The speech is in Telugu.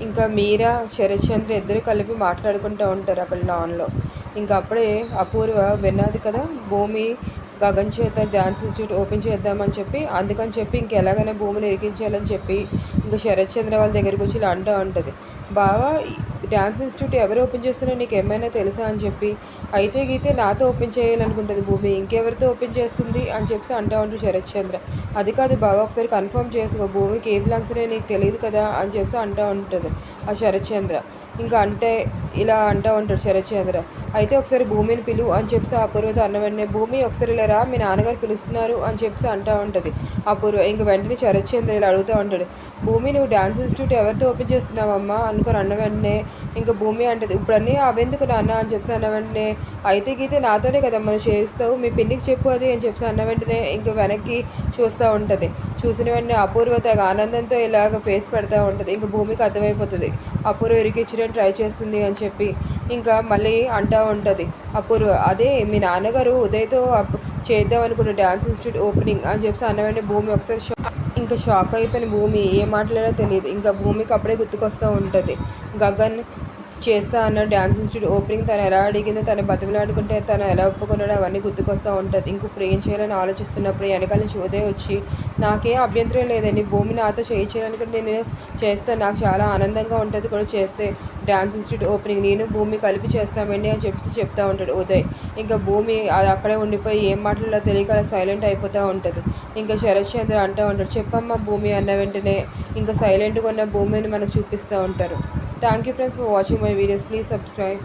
ఇంకా మీరా శరత్చంద్ర ఇద్దరు కలిపి మాట్లాడుకుంటూ ఉంటారు అక్కడ లాన్లో ఇంకా అప్పుడే అపూర్వ విన్నది కదా భూమి గగన్ చేత డ్యాన్స్ ఇన్స్టిట్యూట్ ఓపెన్ చేద్దామని చెప్పి అందుకని చెప్పి ఇంకెలాగైనా భూమిని ఇరికించాలని చెప్పి ఇంకా శరత్చంద్ర వాళ్ళ దగ్గరికి వచ్చి ఇలా అంటూ ఉంటుంది. బావా డ్యాన్స్ ఇన్స్టిట్యూట్ ఎవరు ఓపెన్ చేస్తారో నీకు ఏమైనా తెలుసా అని చెప్పి అయితే గీతే నాతో ఓపెన్ చేయాలనుకుంటుంది భూమి ఇంకెవరితో ఓపెన్ చేస్తుంది? అని చెప్పి అంటూ ఉంటుంది శరత్ చంద్ర అది కాదు బాబా ఒకసారి కన్ఫర్మ్ చేసుకో భూమికి ఏ ప్లాన్స్ నీకు తెలియదు కదా? అని చెప్పి అంటూ ఉంటుంది ఆ శరత్ చంద్ర ఇంకా అంటే ఇలా అంటూ ఉంటాడు శరత్చంద్ర. అయితే ఒకసారి భూమిని పిలు అని చెప్పి అపూర్వత అన్న వెంటనే భూమి ఒకసారి ఇలా రా మీ నాన్నగారు పిలుస్తున్నారు అని చెప్పి అంటూ ఉంటుంది. అపూర్వ ఇంక వెంటనే శరత్చంద్ర ఇలా అడుగుతూ ఉంటాడు. భూమి నువ్వు డ్యాన్స్ ఇన్స్టిట్యూట్ ఎవరితో ఓపెన్ చేస్తున్నావమ్మా? అనుకుని అన్న వెంటనే ఇంకా భూమి అంటది. ఇప్పుడన్నీ అవెందుకు నాన్న? అని చెప్పి అన్న వెంటనే అయితే గీతే నాతోనే కదా మనం చేస్తావు. మీ పిన్నికి చెప్పు అది అని చెప్పి అన్న వెంటనే ఇంకా వెనక్కి చూస్తూ ఉంటుంది. చూసిన వెంటనే అపూర్వత ఆనందంతో ఇలాగ ఫేస్ పెడతా ఉంటుంది. ఇంకా భూమికి అర్థమైపోతుంది. అపూర్వ ఇరికించడం ట్రై చేస్తుంది అని చెప్పి ఇంకా మళ్ళీ అంటూ ఉంటుంది. అప్పుడు అదే మీ నాన్నగారు ఉదయ్తో చేద్దాం అనుకున్న డ్యాన్స్ ఇన్స్టిట్యూట్ ఓపెనింగ్ అని చెప్పి అన్న భూమి ఒకసారి ఇంకా షాక్ అయిపోయిన భూమి ఏ మాట్లాడో తెలియదు. ఇంకా భూమికి అప్పుడే గుర్తుకొస్తూ ఉంటుంది. గగన్ చేస్తా అన్న డ్యాన్స్ ఇన్స్టిట్యూట్ ఓపెనింగ్ తను ఎలా అడిగిందో తను బతిమలాడుకుంటే తను ఎలా ఒప్పుకున్నాడో అవన్నీ గుర్తుకొస్తూ ఉంటుంది. ఇంకొప్పుడు ఏం చేయాలని ఆలోచిస్తున్నప్పుడు వెనకాల నుంచి ఉదయం వచ్చి నాకే అభ్యంతరం లేదండి. భూమి నాతో చేయించాలనుకుంటే నేను చేస్తాను నాకు చాలా ఆనందంగా ఉంటుంది కూడా చేస్తే. డ్యాన్స్ ఇన్స్టిట్యూట్ ఓపెనింగ్ నేను భూమి కలిపి చేస్తామండి అని చెప్పేసి చెప్తా ఉంటాడు ఉదయ్. ఇంకా భూమి అది అక్కడే ఉండిపోయి ఏం మాట్లాడాలో తెలియక సైలెంట్ అయిపోతూ ఉంటుంది. ఇంకా శరత్ చంద్ర అంటూ ఉంటాడు చెప్పమ్మా భూమి అన్న వెంటనే ఇంకా సైలెంట్గా ఉన్న భూమిని మనకు చూపిస్తూ ఉంటారు. Thank you friends for watching my videos. Please subscribe.